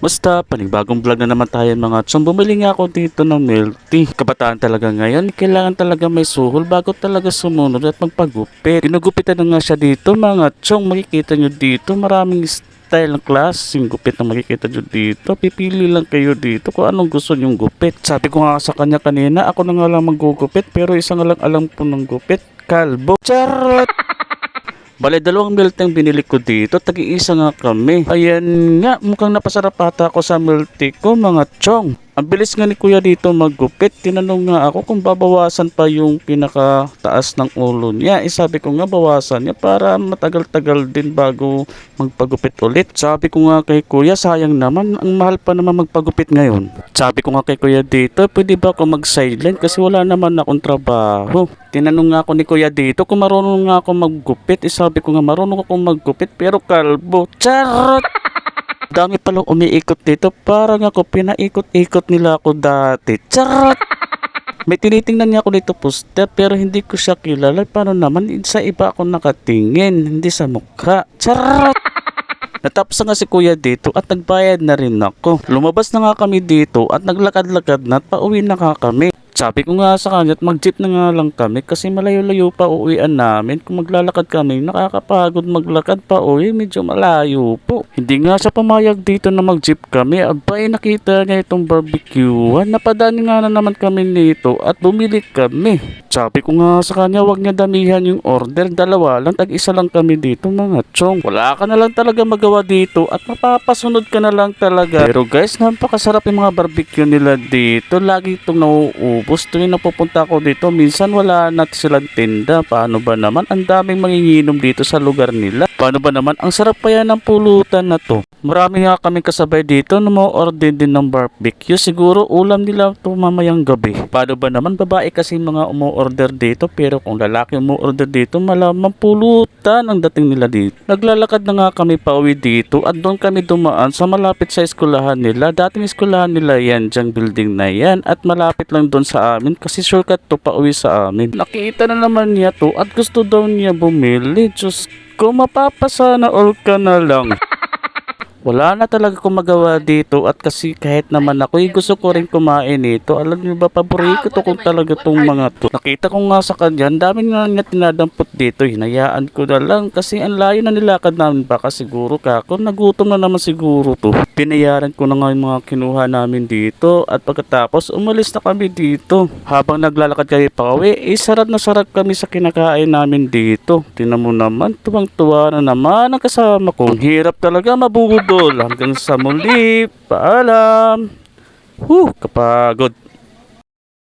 Basta, panibagong vlog na naman tayo mga chong. Bumili nga ako dito ng milk tea. Kabataan talaga ngayon, kailangan talaga may suhol bago talaga sumunod at magpagupit. Ginugupitan na nga siya dito mga chong. Makikita nyo dito, maraming style ng class, yung gupit na makikita nyo dito. Pipili lang kayo dito kung anong gusto nyong gupit. Sabi ko nga sa kanya kanina, ako na nga lang magugupit pero isa nga lang alam po ng gupit. Kalbo. Charot! Bale, dalawang milk ang binili ko dito. Tagi-isa nga kami. Ayan nga, mukhang napasarap ata ako sa milk ko, mga chong. Ang bilis nga ni kuya dito maggupit. Tinanong nga ako kung babawasan pa yung pinakataas ng ulo niya. Eh, sabi ko nga bawasan niya para matagal-tagal din bago magpagupit ulit. Sabi ko nga kay kuya, sayang naman. Ang mahal pa naman magpagupit ngayon. Sabi ko nga kay kuya dito, pwede ba ako mag-silent kasi wala naman akong trabaho. Tinanong nga ako ni kuya dito kung marunong nga ako maggupit. Eh, sabi ko nga marunong ako maggupit pero kalbo. Charot! Dami palang umiikot dito. Parang ako pinaikot-ikot nila ako dati. Charot! May tinitingnan niya ako dito poster pero hindi ko siya kilala. Paano naman sa iba ako nakatingin, hindi sa mukha. Charot! Natapos na nga si kuya dito at nagbayad na rin ako. Lumabas na nga kami dito at naglakad-lakad na at pauwi na nga kami. Sabi ko nga sa kanya at mag-jeep na nga lang kami kasi malayo-layo pa uwian namin. Kung maglalakad kami, nakakapagod maglakad pa uwi, medyo malayo po. Hindi nga siya pumayag dito na mag-jeep kami. Abay, nakita niya itong barbecue. Napadaan nga na naman kami nito at bumili kami. Sabi ko nga sa kanya, wag niya damihan yung order. Dalawa lang, tag-isa lang kami dito mga chong. Wala ka na lang talaga magawa dito at mapapasunod ka na lang talaga. Pero guys, napakasarap yung mga barbecue nila dito. Lagi itong nauubos. Tuwing napupunta ako dito, minsan wala na silang tinda. Paano ba naman? Ang daming manginginom dito sa lugar nila. Paano ba naman? Ang sarap pa yan ng pulutan na to. Marami nga kami kasabay dito na ma-order din ng barbecue. Siguro ulam nila to mamayang gabi. Paano ba naman? Babae kasi mga umu-order dito. Pero kung lalaki umu-order dito, malamang pulutan ang dating nila dito. Naglalakad na nga kami pa uwi dito at doon kami dumaan sa malapit sa eskwelahan nila. Dating eskwelahan nila yan, dyan building na yan. At malapit lang doon sa amin kasi shortcut to pa uwi sa amin. Nakita na naman niya to at gusto daw niya bumili. Diyos ko, mapapasana all ka na lang. Wala na talaga akong magawa dito at kasi kahit naman ako, gusto ko rin kumain ito. Alam niyo ba, paborito ko talaga tong mga to. Nakita ko nga sa kanya, dami nga niya tinadampot dito. Hinayaan ko na lang kasi ang layo na nilakad namin baka siguro kako. Nagutom na naman siguro to. Pinayaran ko na nga yung mga kinuha namin dito at pagkatapos umalis na kami dito. Habang naglalakad kami pa uwi, eh sarap na sarap kami sa kinakain namin dito. Tinan mo naman, tuwang-tuwa na naman ang kasama ko. Ang hirap talaga mabudol. Hanggang sa muli, paalam. Huh, kapagod.